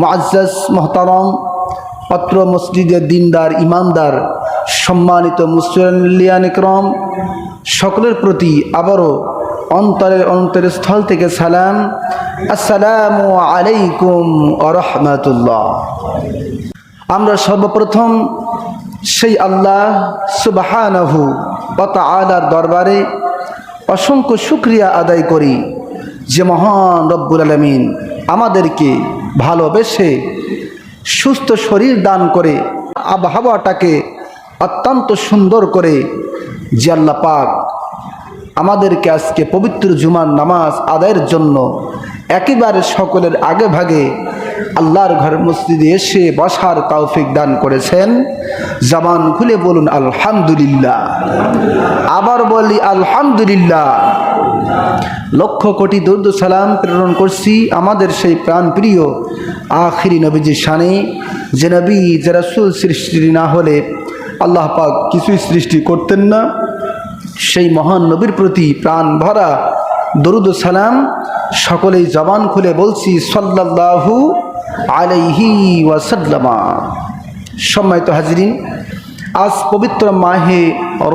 মুআজ্জাজ মহতারম অত্র মসজিদের দিনদার, ইমানদার, সম্মানিত মুসলিয়ান ইকরম, সকলের প্রতি আবারও অন্তরের অন্তরের স্থল থেকে সালাম। আসসালামু আলাইকুম আরহামাতুল্লাহ আমরা সর্বপ্রথম সেই আল্লাহ সুবাহানহু আলার দরবারে অসংখ্য শুক্রিয়া আদায় করি যে মহান রব্বুল আলমিন আমাদেরকে ভালোবেসে সুস্থ শরীর দান করে, আবহাওয়াটাকে অত্যন্ত সুন্দর করে আল্লাহ পাক আমাদেরকে আজকে পবিত্র জুমার নামাজ আদায়ের জন্য একেবারে সকলের আগে ভাগে আল্লাহর ঘর মসজিদে এসে বসার তৌফিক দান করেছেন। জামান খুলে বলুন, আলহামদুলিল্লাহ। আবার বলি, আলহামদুলিল্লাহ। লক্ষ কোটি দর্দ সালাম প্রেরণ করছি আমাদের সেই প্রাণপ্রিয় আখিরি নবীজির শানে, যে নবী, যে রাসুল সৃষ্টি না হলে আল্লাহ পাক কিছুই সৃষ্টি করতেন না। সেই মহান নবীর প্রতি প্রাণ ভরা দরুদ সালাম সকলেই জবান খুলে বলছি, সাল্লাল্লাহু আলাইহি ওয়াসাল্লামা। সম্মানিত হাজরিন, আজ পবিত্র মাহে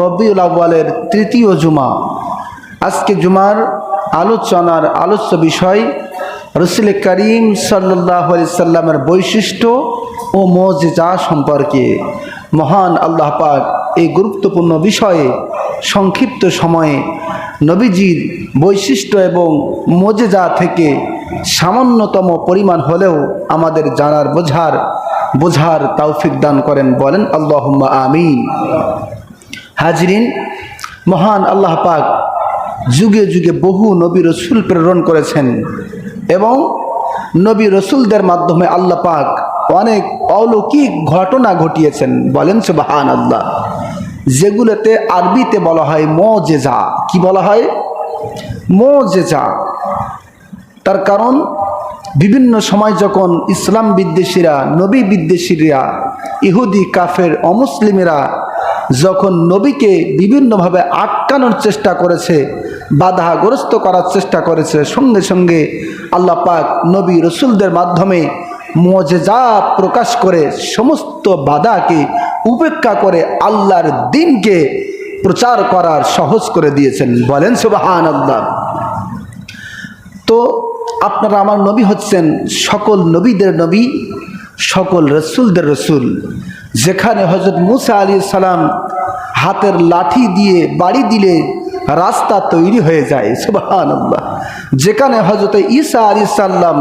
রবিউল আউ্বালের তৃতীয় জুমা। আজকে জুমার আলোচনার আলোচ্য বিষয় রসুল করিম সাল্লাহ সাল্লামের বৈশিষ্ট্য ও মজেজা সম্পর্কে। মহান আল্লাহ পাক এই গুরুত্বপূর্ণ বিষয়ে সংক্ষিপ্ত সময়ে নবীজির বৈশিষ্ট্য এবং মজেজা থেকে সামান্যতম পরিমাণ হলেও আমাদের জানার বোঝার বোঝার তাওফিক দান করেন বলেন আল্লাহ আমিন। হাজরিন, মহান আল্লাহ পাক যুগে যুগে বহু নবী রসুল প্রেরণ করেছেন এবং নবী রসুলদের মাধ্যমে আল্লাহ পাক অনেক অলৌকিক ঘটনা ঘটিয়েছেন। বলেন সুবাহান আল্লাহ যেগুলোতে আরবিতে বলা হয় ম মজেজা। কি বলা হয়? ম মজেজা। তার কারণ, বিভিন্ন সময় যখন ইসলাম বিদ্বেষীরা, নবী বিদ্বেষীরা, ইহুদি, কাফের, অমুসলিমেরা যখন নবীকে বিভিন্নভাবে আটকানোর চেষ্টা করেছে বাধাগ্রস্ত করার চেষ্টা করেছে। সঙ্গে সঙ্গে আল্লাহ পাক নবী রসুলদের মাধ্যমে মজেজা প্রকাশ করে সমস্ত বাধাকে উপেক্ষা করে আল্লাহর দিনকে প্রচার করার সহজ করে দিয়েছেন। বলেন সুবাহান আল্লাহ তো আপনারা আমার নবী হচ্ছেন সকল নবীদের নবী, সকল রসুলদের রসুল। যেখানে হজরত মুসা আলী সালাম হাতের লাঠি দিয়ে বাড়ি দিলে রাস্তা তৈরি হয়ে যায় আল্লাহ যেখানে হজরত ঈসা আলী সাল্লাম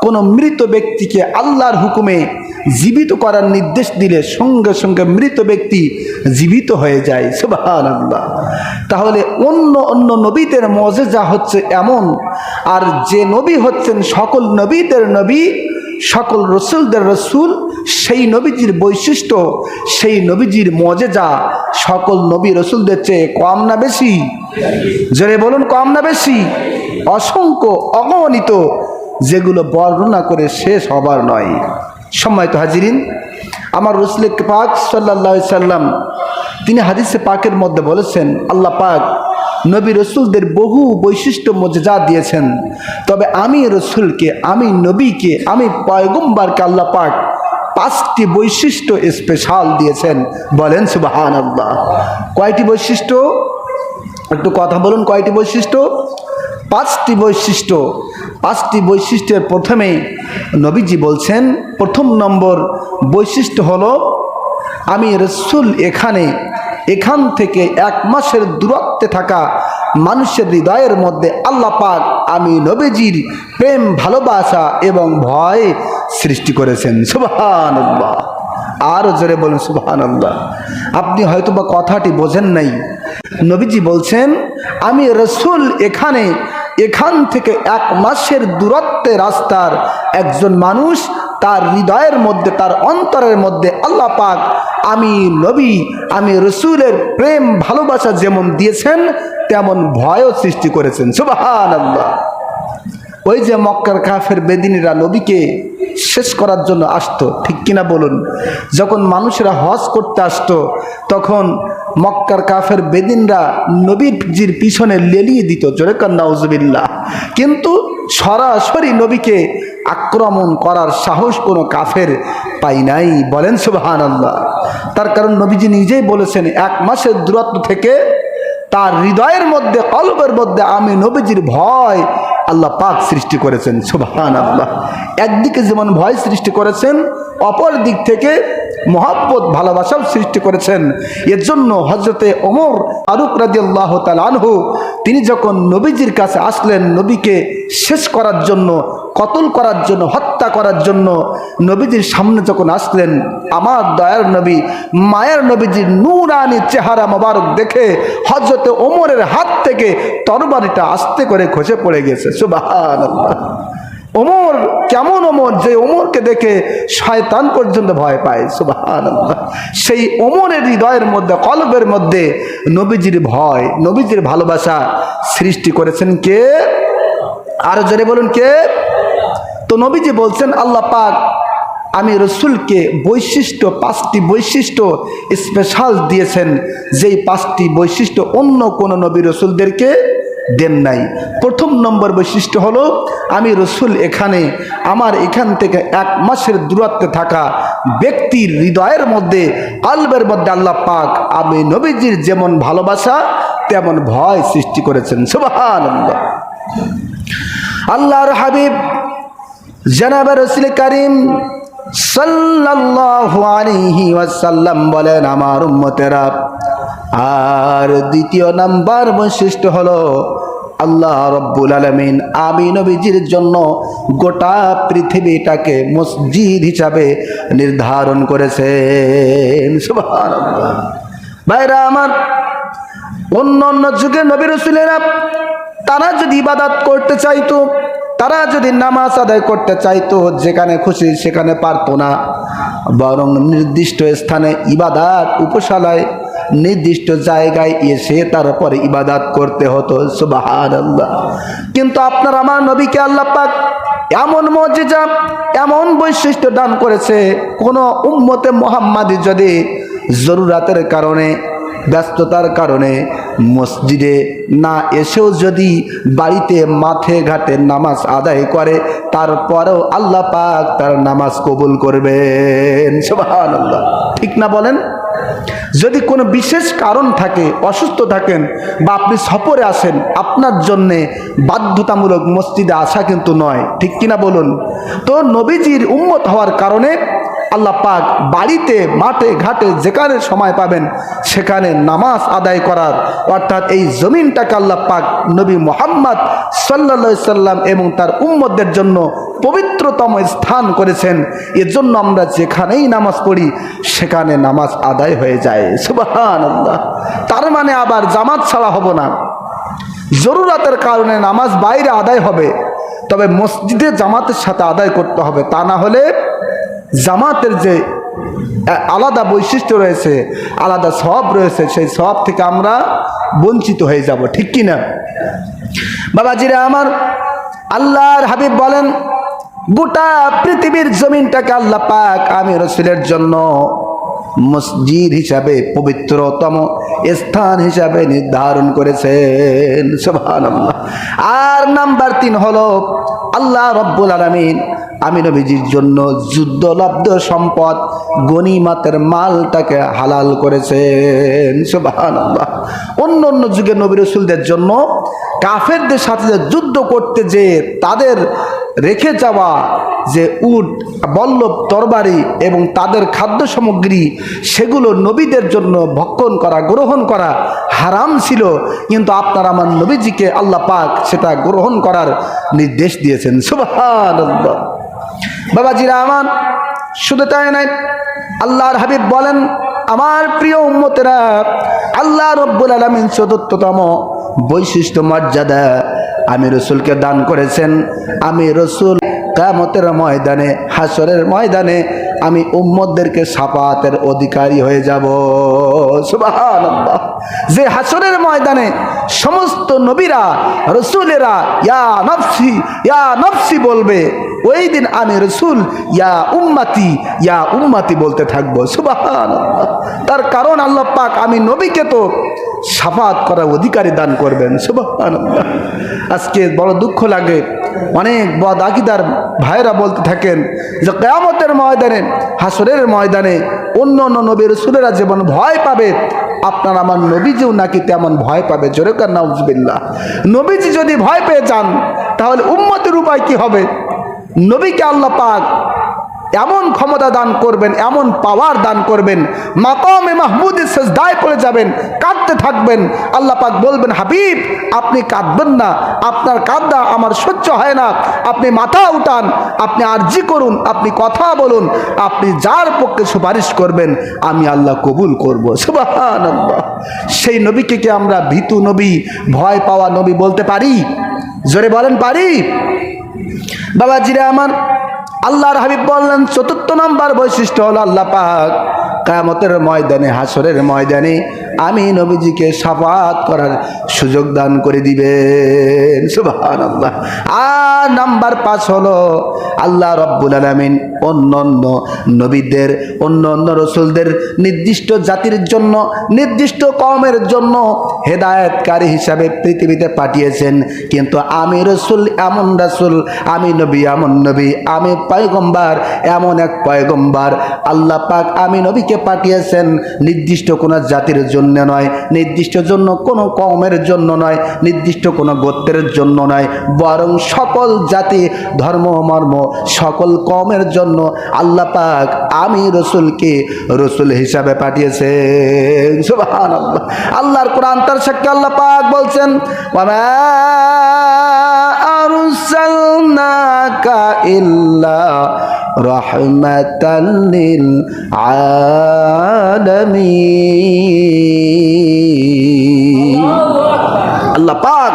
কোনো মৃত ব্যক্তিকে আল্লাহর হুকুমে জীবিত করার নির্দেশ দিলে সঙ্গে সঙ্গে মৃত ব্যক্তি জীবিত হয়ে যায় আল্লাহ তাহলে অন্য অন্য নবীদের মজেজা হচ্ছে এমন, আর যে নবী হচ্ছেন সকল নবীদের নবী সকল রসুলদের রসুল, সেই নবীজির বৈশিষ্ট্য, সেই নবীজির মজেজা, সকল নবী রসুলদের চেয়ে কম না বেশি? জোরে বলুন, কম না বেশি? অসংখ্য অগণিত, যেগুলো বর্ণনা করে শেষ হবার নয়। সম্মানিত হাজিরিন, আমার রসুল পাক সাল্লা সাল্লাম, তিনি হাদিসে পাকের মধ্যে বলেছেন, আল্লাহ পাক নবী রসুলদের বহু বৈশিষ্ট্য মজেজা দিয়েছেন। তবে আমি রসুলকে, আমি নবীকে, আমি পয়গম্বারকে আল্লাহ পাক পাঁচটি বৈশিষ্ট্য স্পেশাল দিয়েছেন। বলেন সুবাহান আল্লাহ কয়টি বৈশিষ্ট্য? একটু কথা বলুন কয়টি বৈশিষ্ট্য? পাঁচটি বৈশিষ্ট্য। পাঁচটি বৈশিষ্ট্যের প্রথমে নবীজি বলছেন, প্রথম নম্বর বৈশিষ্ট্য হলো, আমি রসুল এখানে এখান থেকে এক মাসের দূরত্বে থাকা মানুষের হৃদয়ের মধ্যে আল্লাহ পাক আমি নবীজির প্রেম, ভালোবাসা এবং ভয় সৃষ্টি করেছেন। সুবাহান আরও জোরে বলুন সুবাহান আপনি হয়তো বা কথাটি বোঝেন নাই। নবীজি বলছেন, আমি রসুল এখানে, এখান থেকে এক মাসের দূরত্বে রাস্তার একজন মানুষ, তার হৃদয়ের মধ্যে, তার অন্তরের মধ্যে আল্লাহ পাক আমি নবী, আমি রসুলের প্রেম, ভালোবাসা যেমন দিয়েছেন, তেমন ভয়ও সৃষ্টি করেছেন। সুবাহান আল্লাহ ওই যে মক্কার কাফের বেদিনীরা নবীকে শেষ করার জন্য আসতো, ঠিক কিনা বলুন? যখন মানুষেরা হজ করতে আসতো, তখন মক্কার কাফের বেদিনরা নবীজির পিছনে লেলিয়ে দিত, জোরে কান্না উজবিল্লা কিন্তু সরাসরি নবীকে আক্রমণ করার সাহস কোনো কাফের পাই নাই। বলেন সুবাহান আল্লাহ তার কারণ নবীজি নিজেই বলেছেন, এক মাসের দূরত্ব থেকে তার হৃদয়ের মধ্যে কল্পের মধ্যে আমি নবীজির ভয় আল্লাহ পাক সৃষ্টি করেছেন সুবাহান আল্লাহ একদিকে যেমন ভয় সৃষ্টি করেছেন, অপর দিক থেকে মহাব্বত, ভালোবাসাও সৃষ্টি করেছেন। এর জন্য হজরতে ওমর ফারুক রাজি আল্লাহ আনহু, তিনি যখন নবীজির কাছে আসলেন, নবীকে শেষ করার জন্য, কতল করার জন্য, হত্যা করার জন্য, নবীজির সামনে যখন আসলেন, আমার দয়ার নবী, মায়ের নবীজির নুরানি চেহারা মোবারক দেখে হজরতে ওমরের হাত থেকে তরবারিটা আস্তে করে খসে পড়ে গেছে। সুবাহ ওমর, কেমন ওমর? যে ওমরকে দেখে শয়তান পর্যন্ত ভয় পায় সুবাহান সেই ওমরের হৃদয়ের মধ্যে, কলবের মধ্যে নবীজির ভয়, নবীজির ভালোবাসা সৃষ্টি করেছেন কে? আরও জোরে বলুন কে? তো নবীজি বলছেন, আল্লাহ পাক, আমি রসুলকে বৈশিষ্ট্য, পাঁচটি বৈশিষ্ট্য স্পেশাল দিয়েছেন। যেই পাঁচটি বৈশিষ্ট্য অন্য কোনো নবী রসুলদেরকে দেন নাই। প্রথম নম্বর বৈশিষ্ট্য হলো, আমি রসুল এখানে আমার এখান থেকে এক মাসের দূরত্বে থাকা ব্যক্তির হৃদয়ের মধ্যে আলবের মধ্যে আল্লাহ পাক আমি নবীজির যেমন ভালোবাসা, তেমন ভয় সৃষ্টি করেছেন। সুবাহান আল্লাহর হাবিব জানাবে রসুল করিম ওয়াসাল্লাম বলেন, আমার উম্মতেরা, আর দ্বিতীয় নাম্বার বৈশিষ্ট্য হলো আল্লাহ রব্বুল আলমিন আমি নবীজির জন্য গোটা পৃথিবীটাকে মসজিদ হিসাবে নির্ধারণ করেছেন। ভাইরা আমার, অন্য অন্য যুগে নবী রসুলেরা, তারা যদি ইবাদাত করতে চাইতো, তারা যদি নামাজ আদায় করতে চাইতো, যেখানে খুশি সেখানে পারতো না। বরং নির্দিষ্ট স্থানে ইবাদাত, উপশালায় নির্দিষ্ট জায়গায় এসে তারপরে ইবাদাত করতে হতো সুবাহান কিন্তু আপনার আমার নবীকে আল্লাহ পাক এমন মজিজা এমন বৈশিষ্ট্য দান করেছে, কোনো উম্মতে মোহাম্মাদি যদি জরুরাতের কারণে, ব্যস্ততার কারণে মসজিদে না এসেও যদি বাড়িতে মাঠে ঘাটে নামাজ আদায় করে, তারপরেও আল্লাহ পাক তার নামাজ কবুল করবেন, সুবহানাল্লাহ। ঠিক না বলেন? যদি কোনো বিশেষ কারণ থাকে, অসুস্থ থাকেন বা আপনি সফরে আসেন আপনার জন্যে বাধ্যতামূলক মসজিদে আসা কিন্তু নয়। ঠিক কিনা বলুন? তো নবীজির উম্মত হওয়ার কারণে আল্লাহ পাক বাড়িতে, মাঠে, ঘাটে যেখানে সময় পাবেন, সেখানে নামাজ আদায় করার। অর্থাৎ এই জমিনটাকে আল্লাহ পাক নবী মোহাম্মদ সাল্লা সাল্লাম এবং তার উম্মদের জন্য পবিত্রতম স্থান করেছেন। এর জন্য আমরা যেখানেই নামাজ পড়ি, সেখানে নামাজ আদায় হয়ে যায়। সুবাহান তার মানে আবার জামাত ছাড়া হব না। জরুরাতের কারণে নামাজ বাইরে আদায় হবে, তবে মসজিদে জামাতের সাথে আদায় করতে হবে। তা না হলে জামাতের যে আলাদা বৈশিষ্ট্য রয়েছে, আলাদা সব রয়েছে, সেই সব থেকে আমরা বঞ্চিত হয়ে যাব, ঠিক কি না? বাবাজিরা, আমার আল্লাহর হাবিব বলেন, গোটা পৃথিবীর জমিনটাকে আল্লাহ পাক আমি রসুলের জন্য মসজিদ হিসাবে পবিত্রতম স্থান হিসাবে নির্ধারণ করেছেন। আর নাম্বার তিন হলো, আল্লাহ রব্বুল আলমিন, আমি নবীজির জন্য যুদ্ধলব্ধ সম্পদ, গনিমাতের মালটাকে হালাল করেছেন। অন্য অন্য যুগে নবী রসুলদের জন্য কাফেরদের সাথে যুদ্ধ করতে যে তাদের রেখে যাওয়া যে উট, বল্লভ তরবারি এবং তাদের খাদ্য সামগ্রী, সেগুলো নবীদের জন্য ভক্ষণ করা, গ্রহণ করা হারাম ছিল। কিন্তু আপনার আমার নবীজিকে আল্লাহ পাক সেটা গ্রহণ করার নির্দেশ দিয়েছেন। সুবহানাল্লাহ। বাবাজিরা আমার, শুধু তাই নাই আল্লাহর হাবিব বলেন, আমার প্রিয় উম্মতেরা, আল্লাহ রব্বুল আলমিন চতুর্থতম বৈশিষ্ট্য মর্যাদা আমি রসুলকে দান করেছেন আমি রসুল কামতের ময়দানে হাসরের ময়দানে আমি উম্মদদেরকে সাপাতের অধিকারী হয়ে যাব। যে হাসরের ময়দানে সমস্ত নবীরা, রসুলেরা, ইয়া নফসি ইয়া নফসি বলবে, ওই দিন আমি রসুল, ইয়া উম্মাতি ইয়া উম্মাতি বলতে থাকব। সুবহানাল্লাহ। তার কারণ আল্লাহ পাক, আমি নবীকে তো সাফাত করার অধিকারী দান করবেন। সুবহানাল্লাহ। আজকে বড় দুঃখ লাগে অনেক বদ আকিদার ভাইরা বলতে থাকেন যে কেয়ামতের ময়দানে হাসরের ময়দানে অন্য অন্য নবীর সুরেরা যেমন ভয় পাবে, আপনার আমার নবীজিও নাকি তেমন ভয় পাবে। জোরেকার নাউজবিল্লা নবীজি যদি ভয় পেয়ে যান, তাহলে উম্মতের উপায় কি হবে? নবীকে আল্লাহ পাক এমন ক্ষমতা দান করবেন, এমন পাওয়ার দান করবেন, মাকামে মাহমুদের দায় পড়ে যাবেন, কাঁদতে থাকবেন। আল্লাহ পাক বলবেন, হাবিব, আপনি কাঁদবেন না, আপনার কাঁদা আমার সহ্য হয় না, আপনি মাথা উঠান, আপনি আর্জি করুন, আপনি কথা বলুন, আপনি যার পক্ষে সুপারিশ করবেন, আমি আল্লাহ কবুল করব। সুবাহান সেই নবীকে কি আমরা ভীতু নবী, ভয় পাওয়া নবী বলতে পারি? জোরে বলেন পারি? বাবাজিরা আমার আল্লাহর হাবিব বললেন চতুর্থ নম্বর বৈশিষ্ট্য হলো আল্লাহ পাক কায়ামতের ময়দানে হাসরের ময়দানে আমি নবীজিকে সাফাত করার সুযোগ দান করে দিবেন। আল্লাহ আর নাম্বার পাঁচ হলো আল্লাহ রব্বুল আলমিন অন্য অন্য নবীদের অন্য অন্য রসুলদের নির্দিষ্ট জাতির জন্য, নির্দিষ্ট কমের জন্য হেদায়তকারী হিসাবে পৃথিবীতে পাঠিয়েছেন। কিন্তু আমি রসুল এমন রসুল, আমি নবী এমন নবী, আমি পয়গম্বার এমন এক পয়গম্বার। আল্লাহ পাক আমি নবীকে পাঠিয়েছেন নির্দিষ্ট কোনো জাতির জন্য। নয়, নির্দিষ্ট জন্য কোনো কমের জন্য নয়, নির্দিষ্ট কোনো গোত্রের জন্য নয়, বরং সকল জাতি, ধর্ম, মর্ম সকল কমের জন্য আল্লাহ পাক আমি রসুলকে রসুল হিসাবে পাঠিয়েছেন। আল্লাহর কোরআন তার সাক্ষী আল্লাহ পাক বলছেন ইল্লা লিল আলামিন। আল্লাহ পাক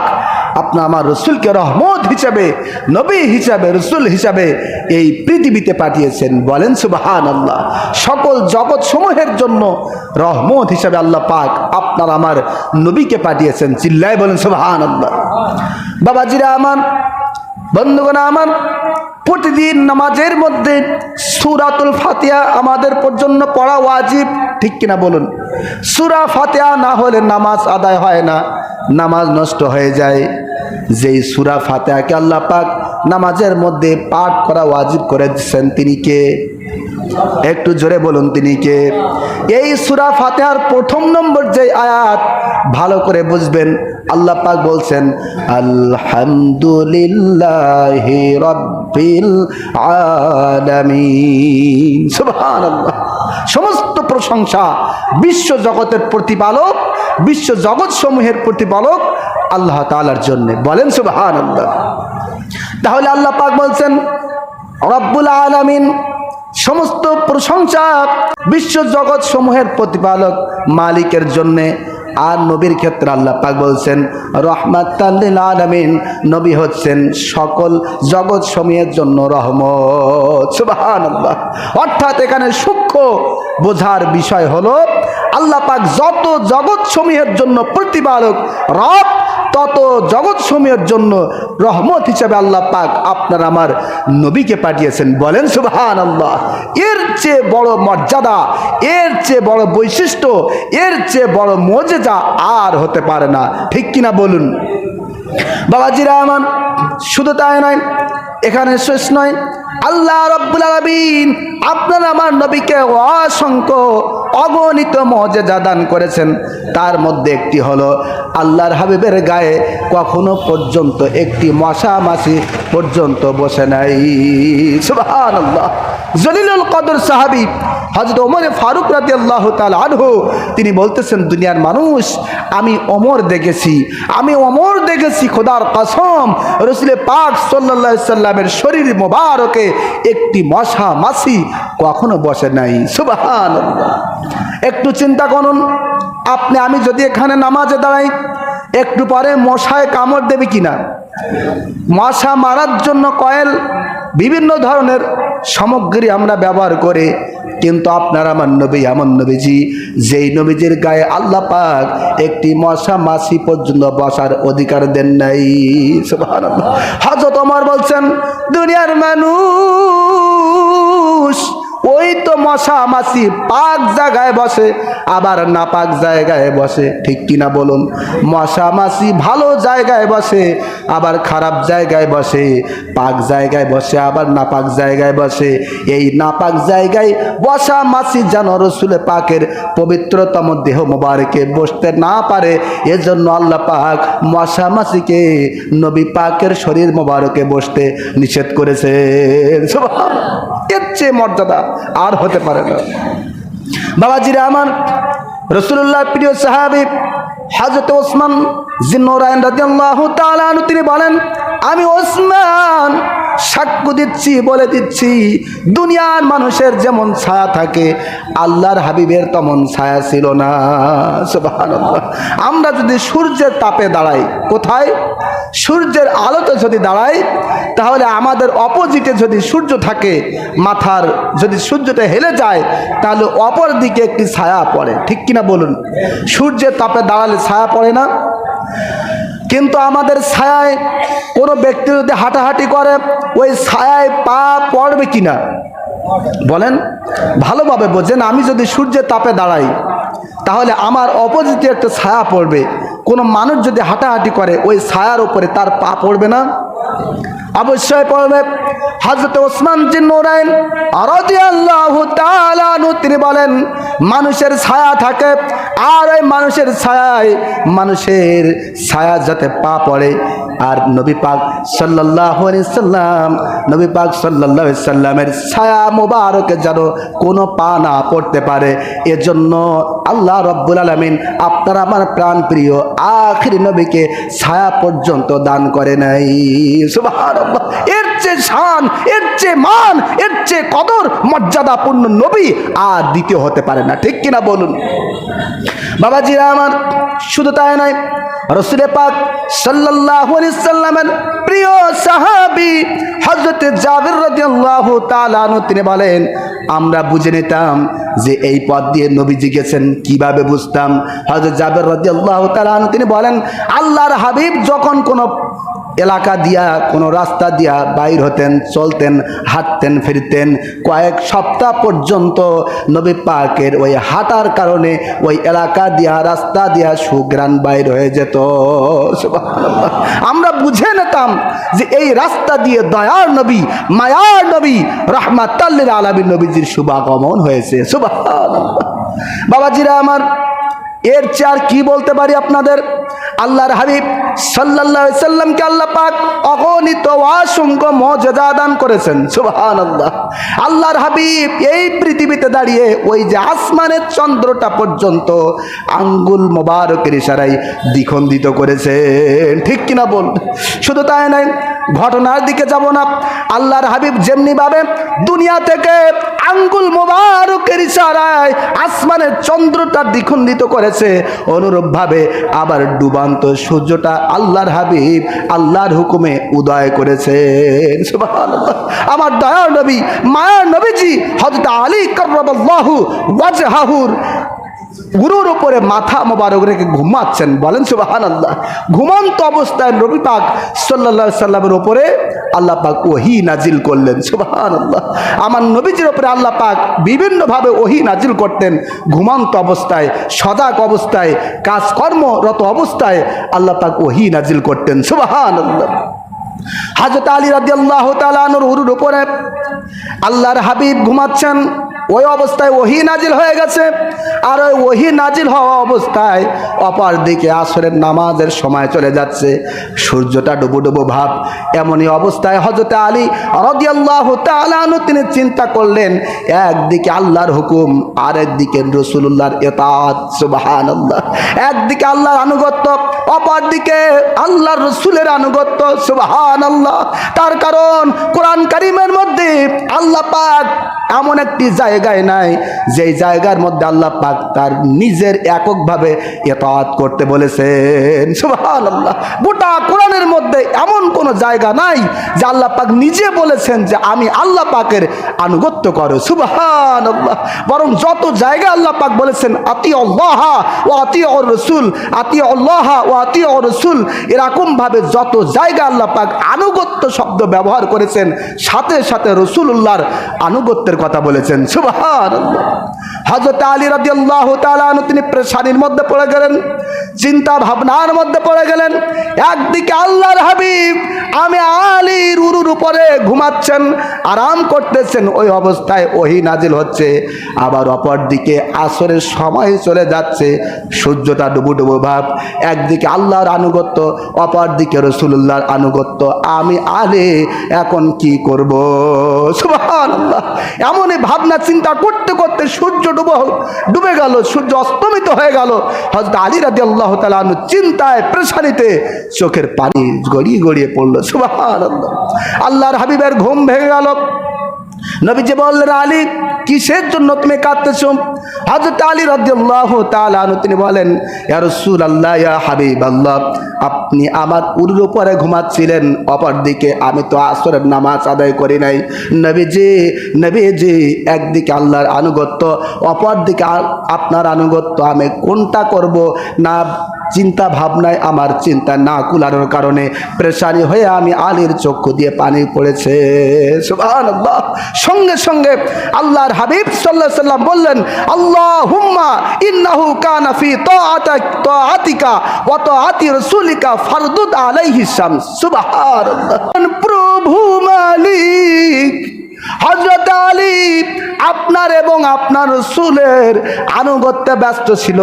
আপনি আমার রসুলকে রহমত হিসাবে, নবী হিসাবে, রসুল হিসাবে এই পৃথিবীতে পাঠিয়েছেন। বলেন সুবাহান আল্লাহ সকল জগৎ সমূহের জন্য রহমত হিসাবে আল্লাহ পাক আপনার আমার নবীকে পাঠিয়েছেন। চিল্লায় বলেন সুবাহান আল্লাহ বাবাজিরা আমার, বন্ধুগণ আমার প্রতিদিন নামাজের মধ্যে সুরাতুল ফাতিয়া আমাদের পর্যন্ত পড়া ওয়াজিব, ঠিক কিনা বলুন? সুরা ফাতিহা না হলে নামাজ আদায় হয় না, নামাজ নষ্ট হয়ে যায়। যেই সুরা ফাতেহাকে আল্লাহ পাক নামাজের মধ্যে পাঠ করা ওয়াজিব করে দিচ্ছেন তিনি কে? একটু জোরে বলুন তিনি কে? এই সুরা ফাতেহার প্রথম নম্বর যে আয়াত, ভালো করে বুঝবেন। আল্লাহ পাক বলছেন, আলহামদুলিল্লাহ রব্বিল আলামিন। সুবহানাল্লাহ। সমস্ত প্রশংসা বিশ্ব জগতের প্রতিপালক, বিশ্ব জগৎ সমূহের প্রতিপালক আল্লাহ তালার জন্য। বলেন সুবাহান আল্লাহ তাহলে আল্লাহ পাক বলছেন, রব্বুল আলামিন সমস্ত প্রশংসা বিশ্ব জগৎ সমূহের প্রতিপালক মালিকের জন্যে আর নবীর ক্ষেত্রে আল্লাহ পাক বলছেন, রহমাতাল আলামিন। নবী হচ্ছেন সকল জগৎ সময়ের জন্য রহমত। সুবহানাল্লাহ। অর্থাৎ এখানে সূক্ষ্ম বোঝার বিষয় হলো আল্লাপাক যত জগৎ সমূহের জন্য প্রতিপালক, রব তত জগৎ সমূহের জন্য রহমত হিসাবে আল্লাহ পাক আপনার আমার নবীকে পাঠিয়েছেন। বলেন সুবহান আল্লাহ এর চেয়ে বড় মর্যাদা, এর চেয়ে বড় বৈশিষ্ট্য, এর চেয়ে বড় মজেজা আর হতে পারে না। ঠিক কিনা বলুন? বাবাজিরা আমার, শুধু তাই নয়, এখানে শেষ নয় আল্লাহ রব্বুল আলমিন আপনার আমার নবীকে অসংখ্য অগণিত মর্যাদা দান করেছেন। তার মধ্যে একটি হলো আল্লাহর হাবিবের গায়ে কখনো পর্যন্ত একটি মশা মাসি পর্যন্ত বসে নাই। সুবাহ জলিলুল কদর সাহাবি হজরত ওমরে ফারুক রাজি আল্লাহ আনহু, তিনি বলতেছেন, দুনিয়ার মানুষ, আমি অমর দেখেছি। আমি অমর দেখেছি, খোদার কসম। রসুলে পাক সাল্লা সাল্লামের শরীর মোবারকে একটি মশা মাসি কখনো বসে নাই। সুবাহান একটু চিন্তা করুন, আপনি, আমি যদি এখানে নামাজে দাঁড়াই, একটু পরে মশায় কামড় দেবে কিনা? মশা মারার জন্য কয়েল, বিভিন্ন ধরনের সামগ্রী আমরা ব্যবহার করে কিন্তু আপনার আমার নবী এমন নবীজি, যেই নবীজির গায়ে আল্লাহ পাক একটি মশা মাসি পর্যন্ত বসার অধিকার দেন নাই। হাজত অমর বলছেন, দুনিয়ার মানুষ ওই তো মশা মাসি পাক জায়গায় বসে আবার নাপাক জায়গায় বসে, ঠিক কিনা বলুন? মশা মাছি ভালো জায়গায় বসে, আবার খারাপ জায়গায় বসে, পাক জায়গায় বসে, আবার নাপাক জায়গায় বসে। এই নাপাক জায়গায় বসা মাছি যেন রসুলে পাকের পবিত্রতম দেহ মোবারকে বসতে না পারে, এজন্য আল্লাহ পাক মশা মাছিকে নবী পাকের শরীর মোবারকে বসতে নিষেধ করেছে। এর চেয়ে মর্যাদা আর হতে পারে না। বাবাজিরা আমার রসুল্লাহ প্রিয় সাহাবি হাজরত ওসমান জিন্নরায়ন রাদিয়াল্লাহু তাআলা আনহু, তিনি বলেন, আমি ওসমান সাক্ষ্য দিচ্ছি, বলে দিচ্ছি, দুনিয়ার মানুষের যেমন ছায়া থাকে, আল্লাহর হাবিবের তেমন ছায়া ছিল না। আমরা যদি সূর্যের তাপে দাঁড়াই, কোথায়? সূর্যের আলোতে যদি দাঁড়াই, তাহলে আমাদের অপোজিটে যদি সূর্য থাকে, মাথার যদি সূর্যটা হেলে যায়, তাহলে অপর দিকে একটি ছায়া পড়ে। ঠিক কিনা বলুন? সূর্যের তাপে দাঁড়ালে ছায়া পড়ে না? কিন্তু আমাদের ছায়ায় কোনো ব্যক্তি যদি হাঁটাহাঁটি করে, ওই ছায়ায় পা পড়বে কি না বলেন, ভালোভাবে বোঝেন, আমি যদি সূর্যের তাপে দাঁড়াই, তাহলে আমার অপোজিটে একটা ছায়া পড়বে। কোনো মানুষ যদি হাঁটাহাঁটি করে, ওই ছায়ার ওপরে তার পা পড়বে না? অবশ্যই পড়বে। হাজরত ওসমান জিন্নুরাইন আনহু, তিনি বলেন, মানুষের ছায়া থাকে, আর ওই মানুষের ছায়ায় মানুষের ছায়া যাতে পা পড়ে। আর নবী পাক আলাইহি সাল্লাম, নবী পাক আলাইহি সাল্লামের ছায়া মোবারকে যেন কোনো পা না পড়তে পারে। এজন্য আল্লাহ রব্বুল আলামিন আপনার আমার প্রাণ প্রিয় আখির নবীকে ছায়া পর্যন্ত দান করে নাই। এর চেয়ে শান, এর চেয়ে মান, এর চেয়ে কদর মর্যাদাপূর্ণ নবী আর দ্বিতীয় হতে পারে না। ঠিক কিনা বলুন? বাবাজিরা আমার, শুধু তাই নয়, রসুলে পাক আলাইহি সাল্লামের প্রিয় সাহাবী হযরত জাবির রাদিয়াল্লাহু তাআলা আনহু, তিনি বলেন, আমরা বুঝে নিতাম যে এই পথ দিয়ে নবীজি গেছেন কীভাবে বুঝতাম? হযরত জাবির রাদিয়াল্লাহু তাআলা আনহু, তিনি বলেন, আল্লাহর হাবিব যখন কোনো এলাকা দিয়া, কোনো রাস্তা দিয়া বাইর হতেন, চলতেন, হাঁটতেন, ফিরতেন। কয়েক সপ্তাহ পর্যন্ত নবী পাকের ওই হাঁটার কারণে ওই এলাকা দিয়া, রাস্তা দিয়া সুগ্রাণ বাইর হয়ে যেত। আমরা বুঝে নিতাম যে এই রাস্তা দিয়ে দয়ার নবী, মায়ার নবী রহমাতাল্লিল আলামীর নবীজির শুভাগমন হয়েছে। সুবাহ বাবাজিরা আমার, এর চেয়ে আর কি বলতে পারি আপনাদের? আল্লাহর হাবিব আলাইহি সাল্লামকে আল্লাহ পাক অগণিত অসংখ্য মর্যাদা দান করেছেন, সুবহানাল্লাহ। আল্লাহর হাবিব এই পৃথিবীতে দাঁড়িয়ে ওই যে আসমানের চন্দ্রটা পর্যন্ত আঙ্গুল মোবারকের ইশারায় দ্বিখণ্ডিত করেছেন। ঠিক কিনা বল? শুধু তাই নয়, ঘটনার দিকে যাব না। আল্লাহর হাবিব যেমনি ভাবে দুনিয়া থেকে আঙ্গুল মোবারকের ইশারায় আসমানের চন্দ্রটা দ্বিখণ্ডিত করেছে, অনুরূপভাবে আবার ডুবান্ত সূর্যটা আল্লাহর হাবিব, আল্লাহর হুকুমে উদয় করেছে। আমার দয়ার নবী, মায়ার নবীজি হজরত আলী কার্রাবাল্লাহু ওয়াজহাহুর গুরুর উপরে মাথা মোবারক রেখে ঘুমাচ্ছেন। বলেন সুবাহান আল্লাহ ঘুমন্ত অবস্থায় নবী পাক সাল্লা সাল্লামের উপরে আল্লাহ পাক ওহি নাজিল করলেন। সুবাহান আল্লাহ আমার নবীজির উপরে আল্লাহ পাক বিভিন্নভাবে ওহি নাজিল করতেন। ঘুমন্ত অবস্থায়, সজাগ অবস্থায়, কাজকর্মরত অবস্থায় আল্লাহ পাক ওহি নাজিল করতেন। সুবাহান আল্লাহ হাজরত আলী রাজি আল্লাহ তালানুর উরুর উপরে আল্লাহর হাবিব ঘুমাচ্ছেন। ওই অবস্থায় ওহি নাজিল হয়ে গেছে। আর ওই ওহি নাজিল হওয়া অবস্থায় অপর দিকে আসরের নামাজের সময় চলে যাচ্ছে। সূর্যটা ডুবো ডুবো ভাব। এমনই অবস্থায় হজরত আলী রদিয়াল্লাহ তালানু তিনি চিন্তা করলেন, একদিকে আল্লাহর হুকুম আর একদিকে রসুল্লাহর এতাত সুবাহান আল্লাহ একদিকে আল্লাহর আনুগত্য অপর দিকে আল্লাহর রসুলের আনুগত্য সুবাহান আল্লাহ তার কারণ কোরআন কারিমের মধ্যে আল্লাহ পাক এমন একটি জায়গায় নাই, যেই জায়গার মধ্যে আল্লাহ পাক তার নিজের এককভাবে এতাত করতে বলেছেন। আল্লাহ গোটা কোরআনের মধ্যে এমন কোনো জায়গা নাই, যে আল্লাহ পাক নিজে বলেছেন যে আমি আল্লাহ পাকের আনুগত্য করো। সুবাহান বরং যত জায়গা আল্লাহ পাক বলেছেন আতি আল্লাহ ও আতি অর রসুল আতি আল্লাহ ও আতি অর রসুল, এরকমভাবে যত জায়গা আল্লাহ পাক আনুগত্য শব্দ ব্যবহার করেছেন, সাথে সাথে রসুল্লাহর আনুগত্যের কথা বলেছেন। সুবাহান হজরত আলী রাজি আল্লাহ তালানু তিনি প্রেশানির মধ্যে পড়ে গেলেন, চিন্তা ভাবনার মধ্যে পড়ে গেলেন। একদিকে আল্লাহর হাবিব, আমি আলীর উরুর উপরে ঘুমাচ্ছেন, আরাম করতেছেন, ওই অবস্থায় ওহি নাজিল হচ্ছে। আবার অপর দিকে আসরের সময় চলে যাচ্ছে, সূর্যটা ডুবু ডুবু ভাব। একদিকে আল্লাহর আনুগত্য অপর দিকে রসুল্লাহর আনুগত্য। আমি আলে, এখন কি করব? সুবহানাল্লাহ। এমনই ভাবনা, চিন্তা করতে করতে সূর্য ডুব ডুবে গেল, সূর্য অস্তমিত হয়ে গেল। হজরত আলী রাজি আল্লাহ তালু চিন্তায় প্রেশানিতে চোখের পানি গড়িয়ে গড়িয়ে পড়ল। সুবাহ আল্লাহর হাবিবের ঘুম ভেঙে গেল। নবীজি বললেন, আলী, কিসের জন্য তুমি কাঁদতেছ? হজরত আলী রাদিয়াল্লাহ তাআলা তিনি বলেন, ইয়া রাসূলুল্লাহ, ইয়া হাবিব আল্লাহ আপনি আমার উরুর উপরে ঘুমাচ্ছিলেন, অপরদিকে আমি তো আসরের নামাজ আদায় করি নাই। নবীজি নবীজি, একদিকে আল্লাহর আনুগত্য, অপরদিকে আপনার আনুগত্য আমি কোনটা করব না চিন্তা ভাবনায় আমার চিন্তা না কুলানোর কারণে প্রেশানি হয়ে আমি আলীর চক্ষু দিয়ে পানি পড়েছে। সঙ্গে সঙ্গে আল্লাহর হাবিব সাল্লাহ সাল্লাম বললেন আল্লাহ হুম্মা ইন্নাহু কানা ফি তাআতিকা ওয়া তাআতি রাসূলিকা ফারদুদ আলাইহি শামস। সুবহানাল্লাহ। প্রভু মালিক হজরত আলী আপনার এবং আপনার রসুলের আনুগত্যে ব্যস্ত ছিল,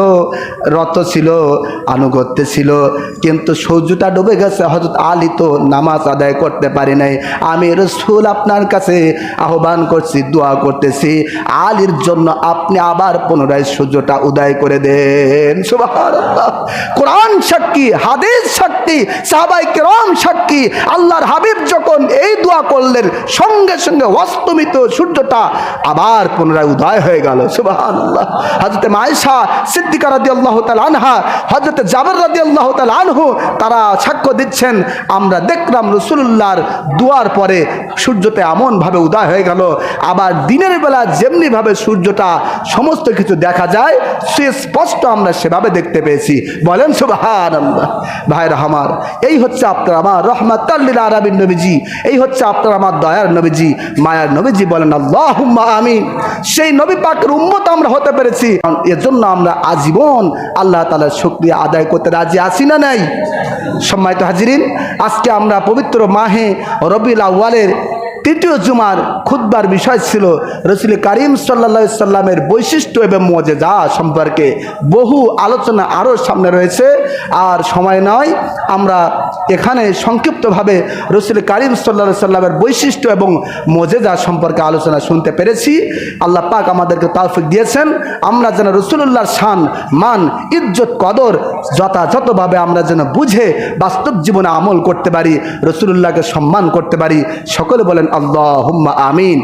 রত ছিল, আনুগত্যে ছিল, কিন্তু সূর্যটা ডুবে গেছে। হজরত আলী তো নামাজ আদায় করতে পারি নাই। আমি রসুল আপনার কাছে আহ্বান করছি, দোয়া করতেছি। আলীর জন্য আপনি আবার পুনরায় সূর্যটা উদয় করে দেন। কোরআন সাক্ষী, হাদিস সাক্ষী সাহাবাই কেরাম সাক্ষী, আল্লাহর হাবিব যখন এই দোয়া করলেন, সঙ্গে সঙ্গে অস্তমিত সূর্যটা আবার পুনরায় উদয় হয়ে গেল। সুবহানাল্লাহ। হজরত মায়েশা সিদ্দিকা রাদি আল্লাহ আনহা হজরত জাবর রাদি আল্লাহ আনহু, তারা সাক্ষ্য দিচ্ছেন, আমরা দেখলাম রসুল্লাহর দুয়ার পরে সূর্যটা এমনভাবে উদয় হয়ে গেল। আবার দিনের বেলা যেমনিভাবে সূর্যটা সমস্ত কিছু দেখা যায়, সে স্পষ্ট আমরা সেভাবে দেখতে পেয়েছি। বলেন সুবাহান আল্লাহ ভাইরা আমার, এই হচ্ছে আপনার আমার রহমাত আরবিন নবীজি, এই হচ্ছে আপনার আমার দয়ার নবীজি মায়ার নবীজি বলেন আল্লাহ আমিন। সেই নবী পাকের উম্মত আমরা হতে পেরেছি। এর জন্য আমরা আজীবন আল্লাহ তালার শুক্রিয়া আদায় করতে রাজি আছি না নাই? সম্মানিত হাজিরিন, আজকে আমরা পবিত্র মাহে রবিউল আউ্বালের তৃতীয় জুমার খুদ্বার বিষয় ছিল রসুল করিম সাল্লা সাল্লামের বৈশিষ্ট্য এবং মজেজা সম্পর্কে বহু আলোচনা আরও সামনে রয়েছে। আর সময় নয়, আমরা এখানে সংক্ষিপ্তভাবে রসুল করিম সাল্লা সাল্লামের বৈশিষ্ট্য এবং মজেজা সম্পর্কে আলোচনা শুনতে পেরেছি। আল্লাহ পাক আমাদেরকে তাফিক দিয়েছেন। আমরা যেন রসুল্লাহর শান, মান, ইজ্জত, কদর যথাযথভাবে আমরা যেন বুঝে বাস্তব জীবনে আমল করতে পারি রসুল্লাহকে সম্মান করতে পারি। সকলে বলেন আল্লাহ আমিন